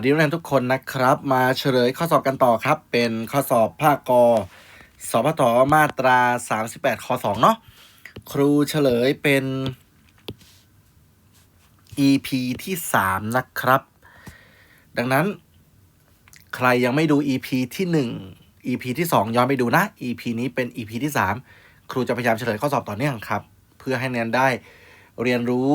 สวัสดีนักเรียนทุกคนนะครับ มาเฉลยข้อสอบกันต่อครับ เป็นข้อสอบภาคกสพทมาตรา 38ข้อ2เนาะครูเฉลยเป็น EP ที่ 3 นะครับ ดังนั้น ใครยังไม่ดู EP ที่ 1 EP ที่ 2 ย้อนไปดูนะ EP นี้เป็น EP ที่ 3 ครูจะพยายามเฉลยข้อสอบต่อเนื่องครับ เพื่อให้เรียนได้เรียนรู้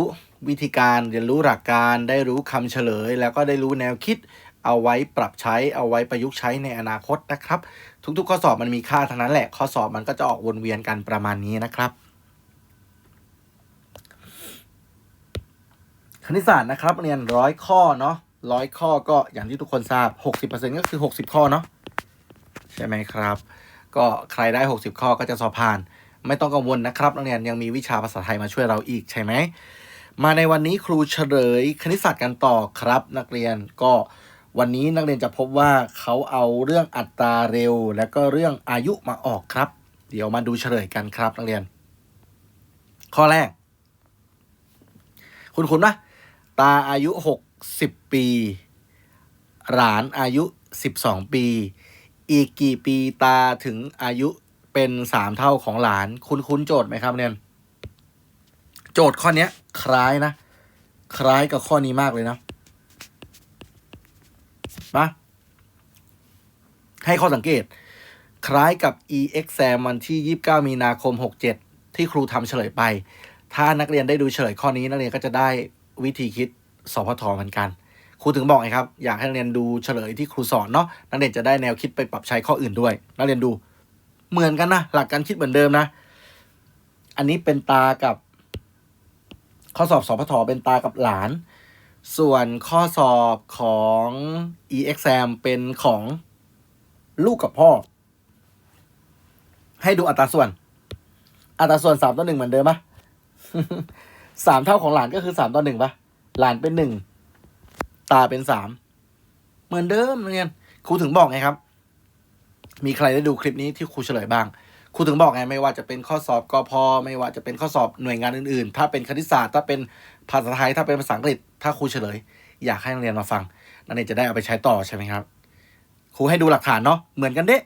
วิธีการเรียนรู้หลักการได้รู้คำเฉลย แล้วก็ได้รู้แนวคิด เอาไว้ปรับใช้เอาไว้ประยุกต์ใช้ในอนาคตนะครับ ทุกๆ ข้อสอบมันมีค่าทั้งนั้นแหละข้อสอบมันก็จะออกวนเวียนกันประมาณนี้นะครับ คณิตศาสตร์นะครับเรียนร้อยข้อเนาะร้อยข้อก็อย่างที่ทุกคนทราบ 60%ก็คือ 60 ข้อเนาะใช่ไหมครับ ก็ใครได้ 60 ข้อก็จะสอบผ่าน ไม่ต้องกังวลนะครับนักเรียนยังมีวิชาภาษาไทยมาช่วยเราอีกใช่ไหม มาในวันนี้ครูเฉลยคณิตศาสตร์กันต่อครับ นักเรียนก็วันนี้นักเรียนจะพบว่าเขาเอาเรื่องอัตราเร็ว และก็เรื่องอายุมาออกครับ เดี๋ยวมาดูเฉลยกันครับ นักเรียน ข้อแรก คุณคุณนะตาอายุ 60 ปี หลานอายุ 12 ปี อีกกี่ปีตาถึงอายุเป็นสามเท่าของหลาน คุณคุ้นโจทย์ไหมครับเนี่ย โจทย์ข้อเนี้ยคล้ายนะ คล้ายกับข้อนี้มากเลยนะมาให้ข้อสังเกต คล้ายกับ e x a m วันที่ 29 มีนาคม 67 ที่ครูทำเฉลยไป ถ้านักเรียนได้ดูเฉลยข้อนี้นักเรียนก็จะได้วิธีคิดสพทเหมือนกันครูถึงบอกไงครับ อยากให้นักเรียนดูเฉลยที่ครูสอนเนาะนักเรียนจะได้แนวคิดไปปรับใช้ข้ออื่นด้วย นักเรียนดูเหมือนกันนะ หลักการคิดเหมือนเดิมนะ อันนี้เป็นตากับ ข้อสอบสพทเป็นตากับหลาน ส่วนข้อสอบของ e-exam เป็นของลูกกับพ่อ ให้ดูอัตราส่วน อัตราส่วนสามต่อหนึ่งเหมือนเดิมปะสามเท่าของหลานก็คือสามต่อหนึ่งปะหลานเป็นหนึ่งตาเป็นสามเหมือนเดิมเรียนครูถึงบอกไงครับ มีใครได้ดูคลิปนี้ที่ครูเฉลยบ้าง ครูถึงบอกไงไม่ว่าจะเป็นข้อสอบกอพไม่ว่าจะเป็นข้อสอบหน่วยงานอื่นๆ ถ้าเป็นคณิตศาสตร์ถ้าเป็นภาษาไทยถ้าเป็นภาษาอังกฤษ ถ้าครูเฉลย อยากให้นักเรียนมาฟังนักเรียนจะได้เอาไปใช้ต่อใช่ไหมครับครูให้ดูหลักฐานเนาะเหมือนกันเด้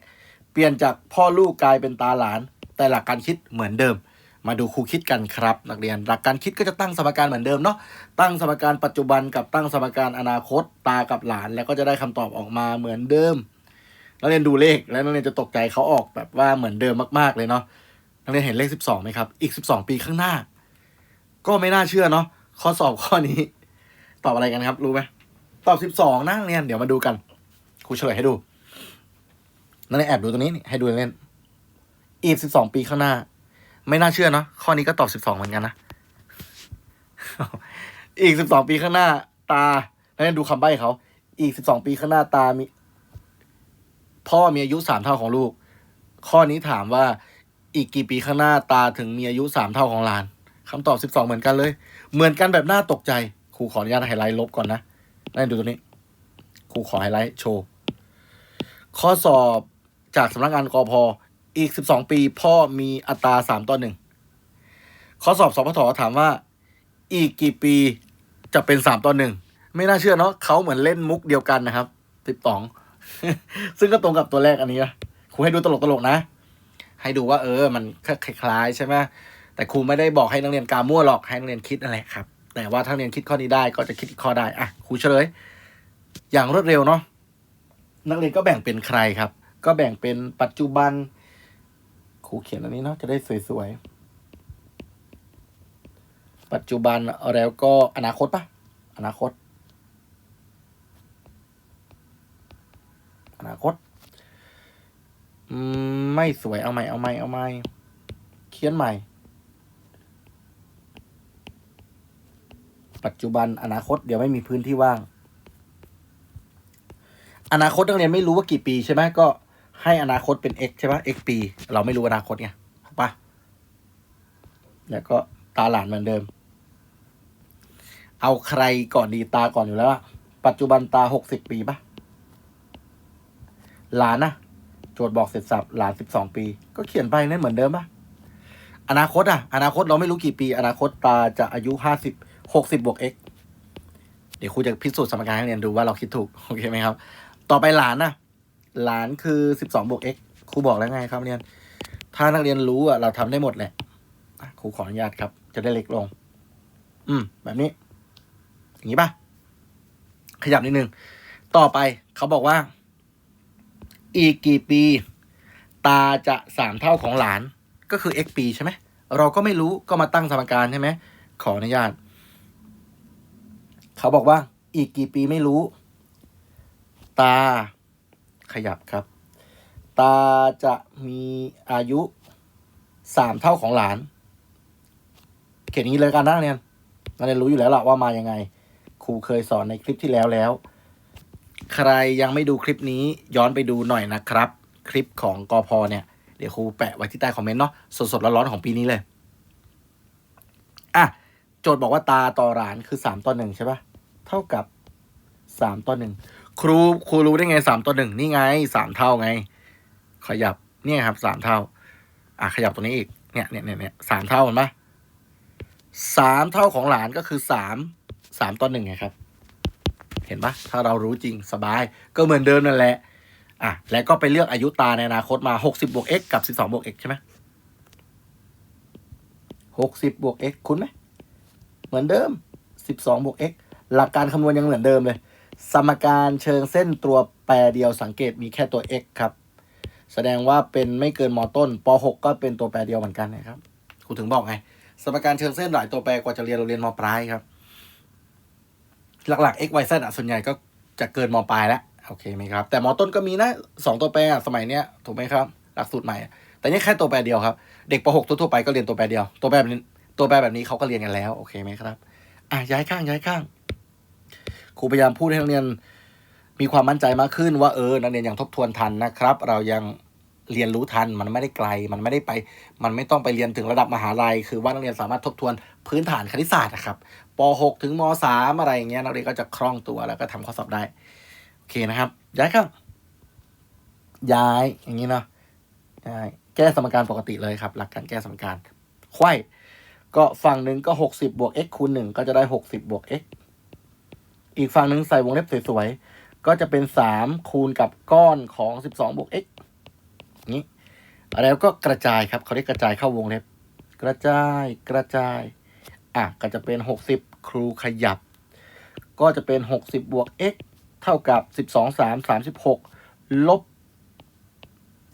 เปลี่ยนจากพ่อลูกกลายเป็นตาหลาน แต่หลักการคิดเหมือนเดิม มาดูครูคิดกันครับ นักเรียนหลักการคิดก็จะตั้งสมการเหมือนเดิมเนาะตั้งสมการปัจจุบันกับตั้งสมการอนาคตตากับหลาน แล้วก็จะได้คำตอบออกมาเหมือนเดิม นักเรียนดูเลขแล้วนักเรียนจะตกใจเขาออกแบบว่าเหมือนเดิมมากๆเลยเนาะนักเรียนเห็นเลขสิบสองไหมครับ อีกสิบสองปีข้างหน้า ก็ไม่น่าเชื่อเนาะข้อสอบข้อนี้ ตอบอะไรกันครับ รู้ไหมตอบสิบสองนะนักเรียนเดี๋ยวมาดูกันครูเฉลยให้ดูนักเรียนแอบดูตรงนี้ให้ดูเล่นอีกสิบสองปีข้างหน้า ไม่น่าเชื่อเนาะข้อนี้ก็ตอบสิบสองเหมือนกันนะอีกสิบสองปีข้างหน้า ตานักเรียนดูคำใบ้เขาอีกสิบสองปีข้างหน้าตามี พ่อมีอายุสามเท่าของลูก ข้อนี้ถามว่าอีกกี่ปีข้างหน้าตาถึงมีอายุสามเท่าของหลานคำตอบสิบสองเหมือนกันเลย เหมือนกันแบบน่าตกใจครูขออนุญาตไฮไลท์ลบก่อนนะนั่นดูตัวนี้ครูขอไฮไลท์โชว์ข้อสอบจากสำนักงานกอพอีกสิบสองปี พ่อมีอัตราสามต่อหนึ่งข้อสอบสพทถามว่า อีกกี่ปีจะเป็นสามต่อหนึ่งไม่น่าเชื่อเนาะเขาเหมือนเล่นมุกเดียวกันนะครับสิบสอง ซึ่งก็ตรงกับตัวแรกอันนี้นะครูให้ดูตลกๆนะ ให้ดูว่าเออ มันคล้ายๆใช่ไหมแต่ครูไม่ได้บอกให้นักเรียนกามั่วหรอกให้นักเรียนคิดนั่นแหละครับ แต่ว่าถ้านักเรียนคิดข้อนี้ได้ก็จะคิดอีกข้อได้อะครูเฉลย อย่างรวดเร็วเนาะนักเรียนก็แบ่งเป็นใครครับ ก็แบ่งเป็นปัจจุบันครูเขียนอันนี้เนาะจะได้สวยๆปัจจุบันแล้วก็อนาคตปะอนาคต อนาคตไม่สวยเอาใหม่เอาใหม่เอาใหม่เขียนใหม่ ปัจจุบันอนาคตเดี๋ยวไม่มีพื้นที่ว่าง อนาคตนักเรียนไม่รู้ว่ากี่ปีใช่ไหมก็ให้อนาคตเป็น x ใช่ไหม x ปี เราไม่รู้อนาคตไงถูกปะแล้วก็ตาหลานเหมือนเดิม เอาใครก่อนดีตาก่อนอยู่แล้วปัจจุบันตาหกสิบปีปะ หลานนะโจทย์บอกเสร็จสับหลานสิบสองปี ก็เขียนไปนั่นเหมือนเดิมปะอนาคตอะ อนาคตเราไม่รู้กี่ปี อนาคตตาจะอายุห้าสิบหกสิบบวก x เดี๋ยวครูจะพิสูจน์สมการให้เรียนดูว่าเราคิดถูกโอเคไหมครับ ต่อไปหลานนะหลานคือสิบสองบวก x ครูบอกแล้วไงครับเรียน ถ้านักเรียนรู้อะเราทำได้หมดแหละอะครูขออนุญาตครับ จะได้เล็กลง อืม แบบนี้ อย่างนี้ป่ะขยับนิดนึง ต่อไปเขาบอกว่า อีกกี่ปี ตาจะสามเท่าของหลานก็คือ x ปีใช่ไหมเราก็ไม่รู้ก็มาตั้งสมการใช่ไหมขออนุญาต เขาบอกว่าอีกกี่ปีไม่รู้ ตาขยับครับ ตาจะมีอายุสามเท่าของหลาน เขียนนี้เลยกันนะนักเรียนนักเรียนรู้อยู่แล้วล่ะว่ามายังไง ครูเคยสอนในคลิปที่แล้วแล้ว รยังไม่ดูคลิปนี้ย้อนไปดูหน่อยนะครับ คลิปของกอพอเนี่ย เดี๋ยวครูแปะไว้ที่ใต้คอมเมนต์เนาะสดๆร้อนๆของปีนี้เลยอะโจทย์บอกว่าตาต่อหลานคือสามต่อหนึ่งใช่ปะเท่ากับสามต่อหนึ่งครูครูรู้ได้ไงสามต่อหนึ่งนี่ไงสามเท่าไง ขยับเนี่ยครับสามเท่า อะขยับตรงนี้อีกเนี่ยเนี่ยเนี่ยเนี่ยสามเท่าเห็นปะสามเท่าของหลานก็คือสามสามต่อหนึ่งไงครับ เห็นปะถ้าเรารู้จริงสบาย ก็เหมือนเดิมนั่นแหละอะแล้วก็ไปเลือกอายุตาในอนาคตมาหกสิบวก x กับสิบวก x ใช่ไหมหกสิบวก x คุ้นไหมเหมือนเดิมสิบสองบวก x หลักการคำนวณยังเหมือนเดิมเลย สมการเชิงเส้นตัวแปรเดียวสังเกตมีแค่ตัว x ครับ แสดงว่าเป็นไม่เกินมต้นป .6 ก็เป็นตัวแปรเดียวเหมือนกันนะครับครูถึงบอกไง สมการเชิงเส้นหลายตัวแปรกว่าจะเรียนเราเรียนมปลายครับ หลักๆ x y z อะส่วนใหญ่ก็จะเกินมปลายแล้วโอเคไหมครับ แต่มต้นก็มีนะสองตัวแปรอะสมัยเนี้ยถูกไหมครับ หลักสูตรใหม่ แต่นี่แค่ตัวแปรเดียวครับ เด็กป .6 ทั่วๆไปก็เรียนตัวแปรเดียว ตัวแปรแบบนี้ตัวแปรแบบนี้เขาก็เรียนกันแล้วโอเคไหมครับอะย้ายข้างย้ายข้างครูพยายามพูดให้นักเรียนมีความมั่นใจมากขึ้นว่าเออนักเรียนยังทบทวนทันนะครับ เรายังเรียนรู้ทันมันไม่ได้ไกล มันไม่ได้ไป มันไม่ต้องไปเรียนถึงระดับมหาลัย คือว่านักเรียนสามารถทบทวนพื้นฐานคณิตศาสตร์นะครับ ป .6 ถึงม .3 อะไรอย่างเงี้ยนักเรียนก็จะคล่องตัวแล้วก็ทำข้อสอบได้ โอเคนะครับ ย้ายข้างย้ายอย่างนี้เนาะย้ายแก้สมการปกติเลยครับ หลักการแก้สมการไขว้ก็ฝั่งหนึ่งก็หกสิบบวก x คูณหนึ่งก็จะได้หกสิบบวก x อีกฝั่งหนึ่งใส่วงเล็บสวยๆ ก็จะเป็นสามคูณกับก้อนของสิบสองบวก x นี้แล้วก็กระจายครับเขาเรียกกระจายเข้าวงเล็บ กระจายกระจาย อะก็จะเป็นหกสิบ ครูขยับ ก็จะเป็นหกสิบบวก x เท่ากับสิบสองสามสามสิบหกลบ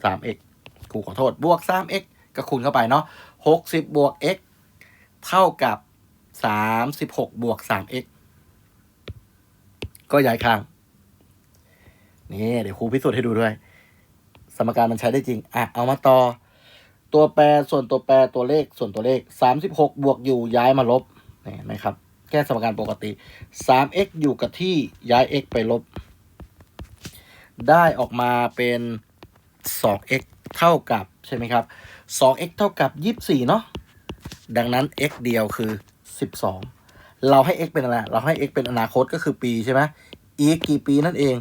สาม x ครูขอโทษ บวกสาม x ก็คูณเข้าไปเนาะหกสิบบวก x เท่ากับสามสิบหกบวกสาม x ก็ย้ายข้าง นี่เดี๋ยวครูพิสูจน์ให้ดูด้วย สมการมันใช้ได้จริง อะ เอามาต่อ ตัวแปรส่วนตัวแปรตัวเลขส่วนตัวเลขสามสิบหกบวกอยู่ย้ายมาลบนี่เห็นไหมครับ แก้สมการปกติสาม x อยู่กับที่ย้าย x ไปลบ ได้ออกมาเป็นสอง x เท่ากับใช่ไหมครับสอง x เท่ากับยี่สิบสี่เนาะ ดังนั้น x เดียวคือสิบสองเราให้ x เป็นอะไร เราให้ x เป็นอนาคตก็คือปีใช่ไหมอีกกี่ปีนั่นเอง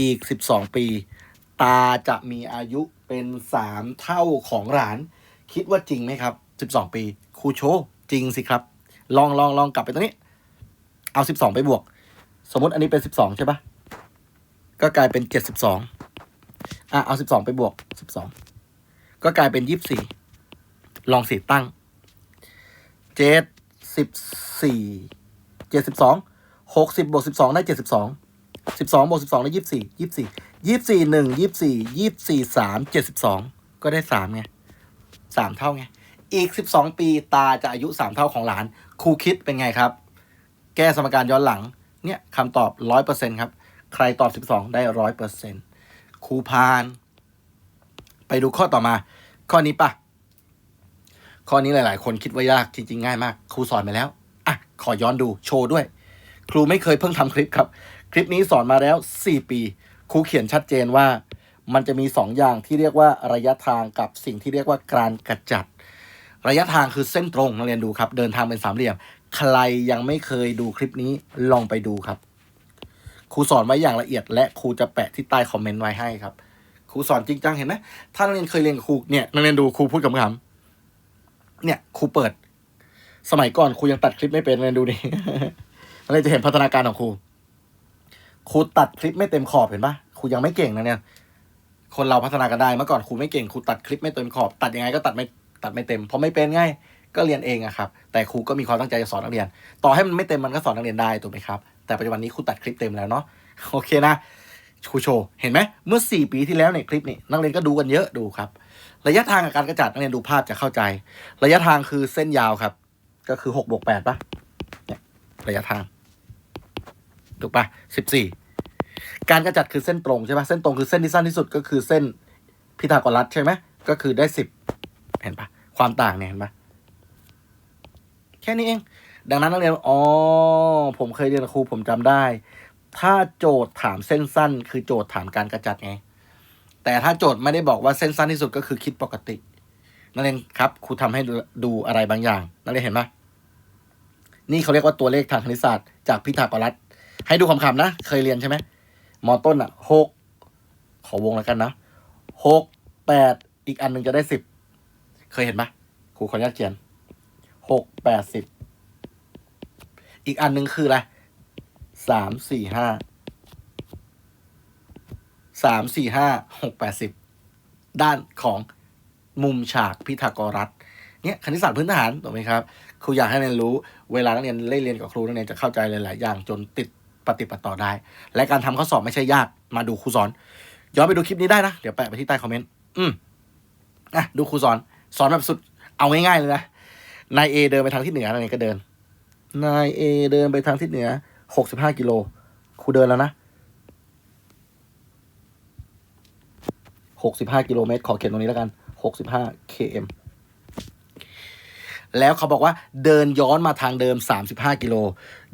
อีกสิบสองปี ตาจะมีอายุเป็นสามเท่าของหลาน คิดว่าจริงไหมครับสิบสองปี ครูโชว์จริงสิครับ ลองลองลองกลับไปตรงนี้ เอาสิบสองไปบวก สมมติอันนี้เป็นสิบสองใช่ปะก็กลายเป็นเจ็ดสิบสองอะเอาสิบสองไปบวกสิบสองก็กลายเป็นยี่สิบสี่ลองสิตั้งเจ็ดสิบสี่เจ็ดสิบสองหกสิบบวกสิบสองได้เจ็ดสิบสองสิบสองบวกสิบสองได้ยี่สิบสี่ยี่สิบสี่ยี่สิบสี่หนึ่งยี่สิบสี่ยี่สิบสี่สามเจ็ดสิบสองก็ได้สามไงสามเท่าไง อีกสิบสองปีตาจะอายุสามเท่าของหลานครูคิดเป็นไงครับ แก้สมการย้อนหลัง เนี่ยคำตอบร้อยเปอร์เซ็นครับ ใครตอบสิบสองได้ร้อยเปอร์เซ็นครูพาน ไปดูข้อต่อมา ข้อนี้ปะข้อนี้หลาย ๆ คนคิดว่ายากจริง ๆ ง่ายมาก ครูสอนไปแล้ว อะ ขอย้อนดูโชว์ด้วย ครูไม่เคยเพิ่งทำคลิปครับ คลิปนี้สอนมาแล้ว 4 ปี ครูเขียนชัดเจนว่ามันจะมี 2 อย่างที่เรียกว่าระยะทางกับสิ่งที่เรียกว่าการกระจัด ระยะทางคือเส้นตรงนักเรียนดูครับ เดินทางเป็นสามเหลี่ยม ใครยังไม่เคยดูคลิปนี้ลองไปดูครับ ครูสอนไว้อย่างละเอียด และครูจะแปะที่ใต้คอมเมนต์ไว้ให้ครับ ครูสอนจริงจังเห็นไหมถ้านักเรียนเคยเรียนกับครูเนี่ยนักเรียนดูครูพูดกับคำเนี่ยครูเปิด สมัยก่อนครูยังตัดคลิปไม่เป็นนักเรียนดูดินักเรียนจะเห็นพัฒนาการของครูครูตัดคลิปไม่เต็มขอบเห็นปะครูยังไม่เก่งนะเนี่ย คนเราพัฒนากันได้เมื่อก่อนครูไม่เก่งครูตัดคลิปไม่เต็มขอบ ตัดยังไงก็ตัดไม่ตัดไม่เต็มเพราะไม่เป็นไง ก็เรียนเองอะครับ แต่ครูก็มีความตั้งใจจะสอนนักเรียน ต่อให้มันไม่เต็มมันก็สอนนักเรียนได้ถูกไหมครับ แต่ปัจจุบันนี้ครูตัดคลิปเต็มแล้วเนาะ โอเคนะ ครูโชว์เห็นไหม เมื่อ 4 ปีที่แล้วในคลิปนี้นักเรียนก็ดูกันเยอะดูครับ ระยะทางกับการกระจัดนักเรียนดูภาพจะเข้าใจ ระยะทางคือเส้นยาวครับ ก็คือ6บวก8ปะเนี่ยระยะทาง ถูกปะ14การกระจัดคือเส้นตรงใช่ปะเส้นตรงคือเส้นที่สั้นที่สุดก็คือเส้นพิทาโกรัสใช่ไหมก็คือได้10เห็นปะความต่างเนี่ยเห็นปะ แค่นี้เอง ดังนั้นนักเรียนอ๋อผมเคยเรียนครูผมจำได้ ถ้าโจทย์ถามเส้นสั้น คือโจทย์ถามการกระจัดไง แต่ถ้าโจทย์ไม่ได้บอกว่าเส้นสั้นที่สุดก็คือคิดปกติ นักเรียนครับครูทำให้ดูอะไรบางอย่าง นักเรียนเห็นปะนี่เขาเรียกว่าตัวเลขทางคณิตศาสตร์จากพิทากรัสให้ดูคำๆนะ เคยเรียนใช่ไหมมอต้นอะหกขอวงแล้วกันนะหกแปดอีกอันหนึ่งจะได้สิบเคยเห็นปะครูขออนุญาตเขียน หกแปดสิบอีกอันหนึ่งคืออะไรสามสี่ห้าสามสี่ห้าหกแปดสิบด้านของมุมฉากพิทากรัสเนี่ยคณิตศาสตร์พื้นฐานถูกไหมครับครูอยากให้นักเรียนรู้เวลานักเรียนเล่นเรียนกับครูนักเรียนจะเข้าใจหลาย ๆ อย่างจนติดปฏิปต่อได้ และการทำข้อสอบไม่ใช่ยากมาดูครูสอน ย้อนไปดูคลิปนี้ได้นะ เดี๋ยวแปะไปที่ใต้คอมเมนต์อืมอะดูครูสอน สอนแบบสุดเอาง่าย ๆ เลยนะ นายเอเดินไปทางทิศเหนือนายเอก็เดิน นายเอเดินไปทางทิศเหนือหกสิบห้ากิโลครูเดินแล้วนะหกสิบห้ากิโลเมตร ขอเขียนตรงนี้แล้วกันหกสิบห้า km แล้วเขาบอกว่าเดินย้อนมาทางเดิม 35 กิโล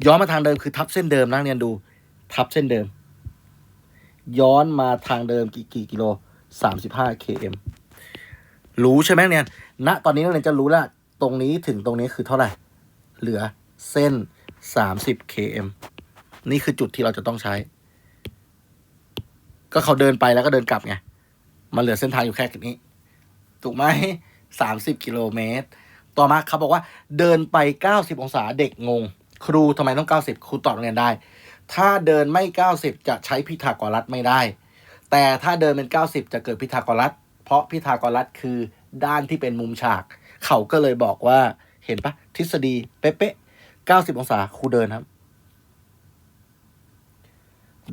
ย้อนมาทางเดิมคือทับเส้นเดิมนะเรียนดู ทับเส้นเดิม ย้อนมาทางเดิมกี่กี่กิโล 35 km รู้ใช่ไหมเนี่ยณตอนนี้นักเรียนจะรู้แล้ว ตรงนี้ถึงตรงนี้คือเท่าไหร่ เหลือเส้น 30 km นี่คือจุดที่เราจะต้องใช้ ก็เขาเดินไปแล้วก็เดินกลับไง มันเหลือเส้นทางอยู่แค่นี้ ถูกไหม 30 กิโลเมตร ต่อมาเขาบอกว่า เดินไป 90 องศาเด็กงง ครูทำไมต้อง 90 ครูตอบเรียนได้ ถ้าเดินไม่ 90 จะใช้พิทากรัสไม่ได้ แต่ถ้าเดินเป็น 90 จะเกิดพิทากรัส เพราะพิทากรัสคือด้านที่เป็นมุมฉาก เขาก็เลยบอกว่าเห็นปะทฤษฎีเป๊ะๆ90องศาครูเดินครับ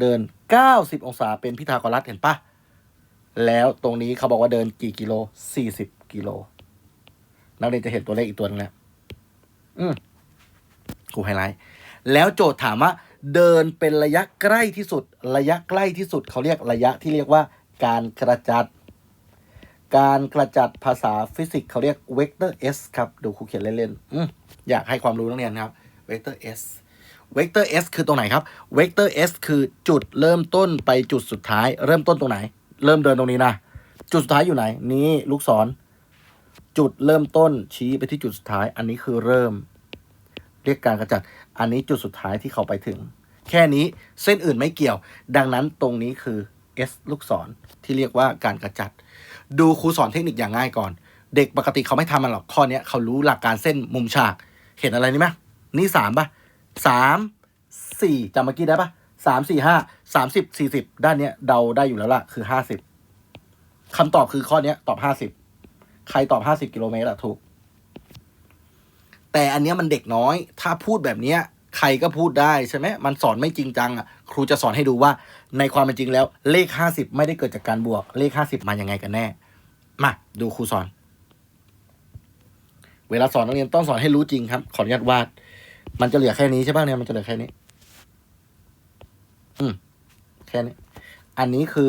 เดิน90องศาเป็นพิทากรัสเห็นปะแล้วตรงนี้เขาบอกว่าเดินกี่กิโล40กิโลนักเรียนจะเห็นตัวเลขอีกตัวหนึงแล้วอืมครูไฮไลท์แล้วโจทย์ถามว่า เดินเป็นระยะใกล้ที่สุด ระยะใกล้ที่สุดเขาเรียกระยะที่เรียกว่าการกระจัด การกระจัดภาษาฟิสิกส์เขาเรียกเวกเตอร์ s ครับ ดูครูเขียนเล่นๆอยากให้ความรู้นักเรียนครับเวกเตอร์ s เวกเตอร์ s คือตรงไหนครับเวกเตอร์ s คือจุดเริ่มต้นไปจุดสุดท้าย เริ่มต้นตรงไหน เริ่มเดินตรงนี้นะ จุดสุดท้ายอยู่ไหน นี่ลูกศร จุดเริ่มต้นชี้ไปที่จุดสุดท้าย อันนี้คือเริ่ม เรียกการกระจัด อันนี้จุดสุดท้ายที่เขาไปถึง แค่นี้เส้นอื่นไม่เกี่ยว ดังนั้นตรงนี้คือ S ลูกศรที่เรียกว่าการกระจัด ดูครูสอนเทคนิคอย่างง่ายก่อน เด็กปกติเขาไม่ทำมันหรอกข้อเนี้ยเขารู้หลักการเส้นมุมฉาก เห็นอะไรนี่ไหมนี่สามป่ะสามสี่จำเมื่อกี้ได้ป่ะสามสี่ห้าสามสิบสี่สิบด้านเนี้ยเดาได้อยู่แล้วล่ะ คือห้าสิบคำตอบคือข้อเนี้ยตอบห้าสิบใครตอบห้าสิบกิโลเมตรอะถูก แต่อันเนี้ยมันเด็กน้อย ถ้าพูดแบบเนี้ยใครก็พูดได้ใช่ไหมมันสอนไม่จริงจังอะครูจะสอนให้ดูว่า ในความเป็นจริงแล้วเลขห้าสิบไม่ได้เกิดจากการบวก เลขห้าสิบมายังไงกันแน่ มาดูครูสอน เวลาสอนนักเรียนต้องสอนให้รู้จริงครับ ขออนุญาตวาด มันจะเหลือแค่นี้ใช่ป่ะเนี่ยมันจะเหลือแค่นี้ อืมแค่นี้ อันนี้คือ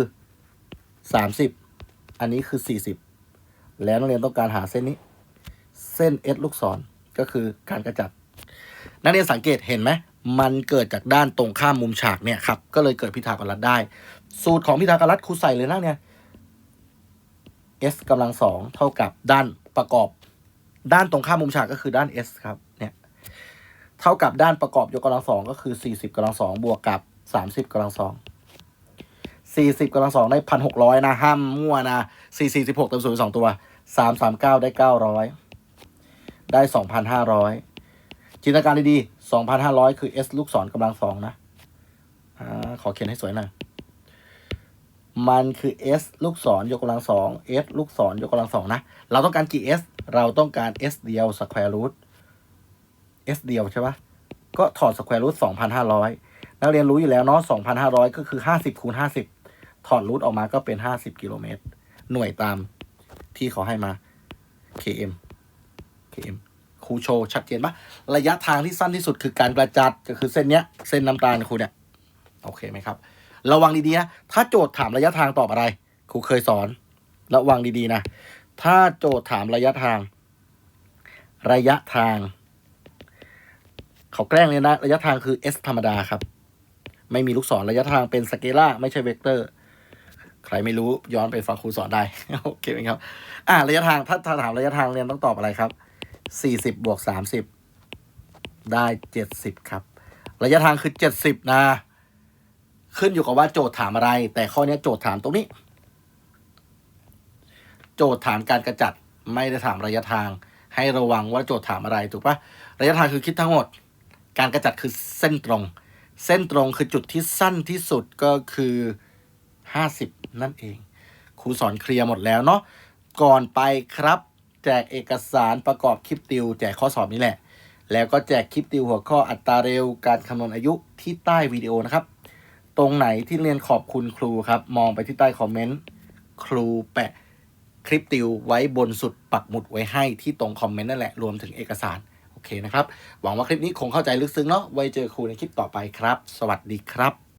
สามสิบอันนี้คือสี่สิบแล้วนักเรียนต้องการหาเส้นนี้ เส้น S ลูกศรก็คือการกระจัด นักเรียนสังเกตเห็นไหม มันเกิดจากด้านตรงข้ามมุมฉากเนี่ยครับก็เลยเกิดพิทากรัสได้ สูตรของพิทากรัสครูใส่เลยนะเนี่ย S กำลังสองเท่ากับด้านประกอบ ด้านตรงข้ามมุมฉากก็คือด้าน S ครับเนี่ยเท่ากับด้านประกอบยกกำลังสองก็คือ40กำลังสองบวกกับ30กำลังสองสี่สิบกำลังสองได้พันหกร้อยนะห้ามมั่วนะสี่สี่สิบหกเติมศูนย์สองตัวสามสามเก้าได้เก้าร้อยได้สองพันห้าร้อยจินตนาการดีๆ สองพันห้าร้อยคือ s ลูกศรกำลังสองนะอขอเขียนให้สวยหน่อยมันคือ s ลูกศรยกกำลังสอง s ลูกศรยกกำลังสองนะ เราต้องการกี่ s เราต้องการ s เดียว square root s เดียวใช่ปะก็ถอด square root สองพันห้าร้อยนักเรียนรู้อยู่แล้วเนาะสองพันห้าร้อยก็คือห้าสิบคูณห้าสิบถอดรูทออกมาก็เป็นห้าสิบกิโลเมตร หน่วยตามที่เขาให้มา km km ครูโชว์ชัดเจนปะระยะทางที่สั้นที่สุดคือการกระจัดก็คือเส้นเนี้ยเส้นน้ำตาลครูเนี่ยโอเคไหมครับ ระวังดีๆนะถ้าโจทย์ถามระยะทางตอบอะไร ครูเคยสอน ระวังดีๆนะ ถ้าโจทย์ถามระยะทาง ระยะทาง เขาแกล้งเลยนะ ระยะทางคือ s ธรรมดาครับ ไม่มีลูกศรระยะทางเป็นสเกล่าไม่ใช่เวกเตอร์ใครไม่รู้ย้อนไปฟังครูสอนได้ โอเคไหมครับ อ่าระยะทางถ้าถามระยะทางเรียนต้องตอบอะไรครับ สี่สิบบวกสามสิบได้เจ็ดสิบครับ ระยะทางคือเจ็ดสิบนะ ขึ้นอยู่กับว่าโจทย์ถามอะไร แต่ข้อนี้โจทย์ถามตรงนี้ โจทย์ถามการกระจัดไม่ได้ถามระยะทาง ให้ระวังว่าโจทย์ถามอะไรถูกปะระยะทางคือคิดทั้งหมด การกระจัดคือเส้นตรง เส้นตรงคือจุดที่สั้นที่สุดก็คือห้าสิบนั่นเอง ครูสอนเคลียร์หมดแล้วเนาะก่อนไปครับ แจกเอกสารประกอบคลิปติว แจกข้อสอบนี่แหละ แล้วก็แจกคลิปติวหัวข้ออัตราเร็วการคำนวณอายุที่ใต้วิดีโอนะครับ ตรงไหนที่เรียนขอบคุณครูครับ มองไปที่ใต้คอมเมนต์ครูแปะคลิปติวไว้บนสุดปักหมุดไว้ให้ที่ตรงคอมเมนต์นั่นแหละรวมถึงเอกสารโอเคนะครับ หวังว่าคลิปนี้คงเข้าใจลึกซึ้งเนาะไว้เจอครูในคลิปต่อไปครับ สวัสดีครับ